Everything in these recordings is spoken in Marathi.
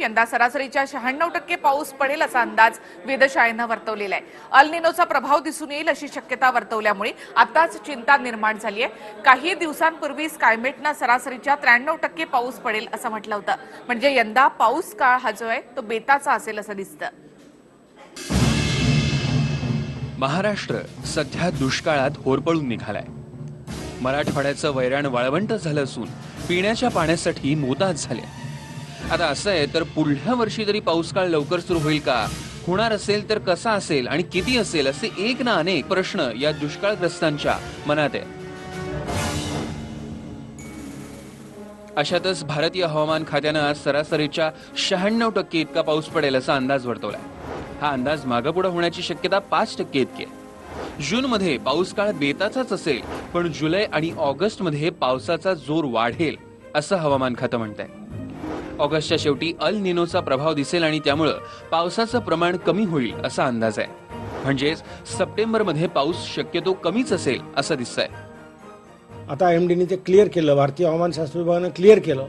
यंदा सरासरीच्या शहाण्णव टक्के पाऊस पडेल असा अंदाज वेधशाळेनं वर्तवलेला आहे. अल्निनोचा प्रभाव दिसून येईल अशी शक्यता वर्तवल्यामुळे आताच चिंता निर्माण झाली आहे. काही दिवसांपूर्वी स्कायमेटनं सरासरीच्या त्र्याण्णव टक्के पाऊस पडेल असं म्हटलं होतं. म्हणजे यंदा पाऊस काळ हा जो आहे तो बेताचा असेल असं दिसतं. महाराष्ट्र सध्या दुष्काळात होरपळून निघालाय. मराठवाड्याचं वैराण वाळवंट झालं असून पिण्याच्या पाण्यासाठी मोताज झाले आता असं आहे तर पुढल्या वर्षी तरी पाऊस काळ लवकर सुरू होईल का? होणार असेल तर कसा असेल आणि किती असेल असे एक ना अनेक प्रश्न या दुष्काळग्रस्तांच्या मनात आहे. अशातच भारतीय हवामान खात्यानं आज सरासरीच्या शहाण्णव टक्के इतका पाऊस पडेल असा अंदाज वर्तवलाय. हा अंदाज मागपुढे होण्याची शक्यता पाच टक्के इतकी आहे. जूनमध्ये पाऊस काळ बेताचाच असेल पण जुलै आणि ऑगस्टमध्ये पावसाचा जोर वाढेल असं हवामान खातं म्हणत आहे ऑगस्टच्या शेवटी अल निनोचा प्रभाव दिसेल आणि त्यामुळं पावसाचं प्रमाण कमी होईल असा अंदाज आहे. म्हणजेच सप्टेंबरमध्ये पाऊस शक्यतो कमीच असेल असं दिसतंय. आता एम डीने ते क्लिअर केलं भारतीय हवामानशास्त्र विभागानं क्लिअर केलं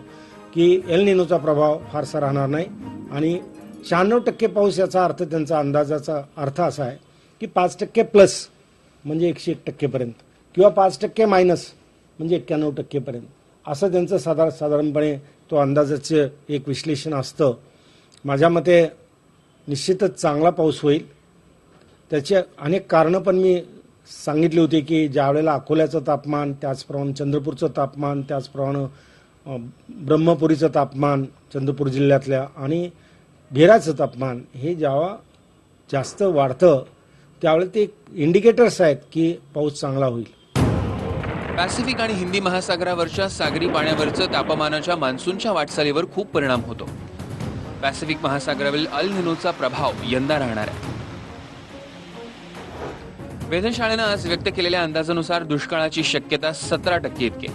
की एल निनोचा प्रभाव फारसा राहणार नाही. आणि शहाण्णव टक्के पाऊस याचा अर्थ त्यांचा अंदाजाचा अर्थ असा आहे की पाच टक्के प्लस म्हणजे एकशे एक टक्केपर्यंत किंवा पाच टक्के मायनस म्हणजे एक्क्याण्णव टक्केपर्यंत. असं त्यांचं साधारण साधारणपणे तो अंदाजाचं एक विश्लेषण असतं. माझ्या मते निश्चितच चांगला पाऊस होईल. त्याचे अनेक कारणं पण मी सांगितली होती की ज्यावेळेला अकोल्याचं तापमान त्याचप्रमाणे चंद्रपूरचं तापमान त्याचप्रमाणे ब्रह्मपुरीचं तापमान चंद्रपूर जिल्ह्यातल्या आणि घेराचं तापमान हे जेव्हा जास्त वाढतं त्यावेळेला ते इंडिकेटर्स आहेत की पाऊस चांगला होईल. पॅसिफिक आणि हिंदी महासागरावरच्या सागरी पाण्यावरचं तापमानाच्या मान्सूनच्या वाटचालीवर खूप परिणाम होतो. पॅसिफिक महासागरावरील अल निनोचा प्रभाव यंदा राहणार आहे. वेधशाळेनं आज व्यक्त केलेल्या अंदाजानुसार दुष्काळाची शक्यता सतरा टक्के इतकी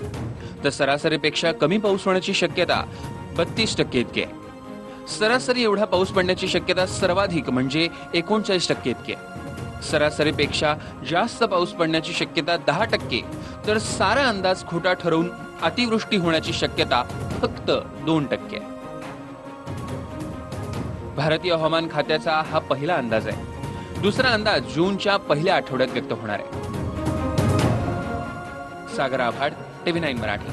तर सरासरीपेक्षा कमी पाऊस होण्याची शक्यता बत्तीस टक्के इतकी सरासरी एवढा पाऊस पडण्याची शक्यता सर्वाधिक म्हणजे एकोणचाळीस टक्के इतकी आहे. सरासरीपेक्षा जास्त पाऊस पडण्याची शक्यता दहा टक्के तर सारा अंदाज खोटा ठरवून अतिवृष्टी होण्याची शक्यता फक्त दोन टक्के. भारतीय हवामान खात्याचा हा पहिला अंदाज आहे. दुसरा अंदाज जूनच्या पहिल्या आठवड्यात व्यक्त होणार आहे. Sagar Abhad TV nine Marathi.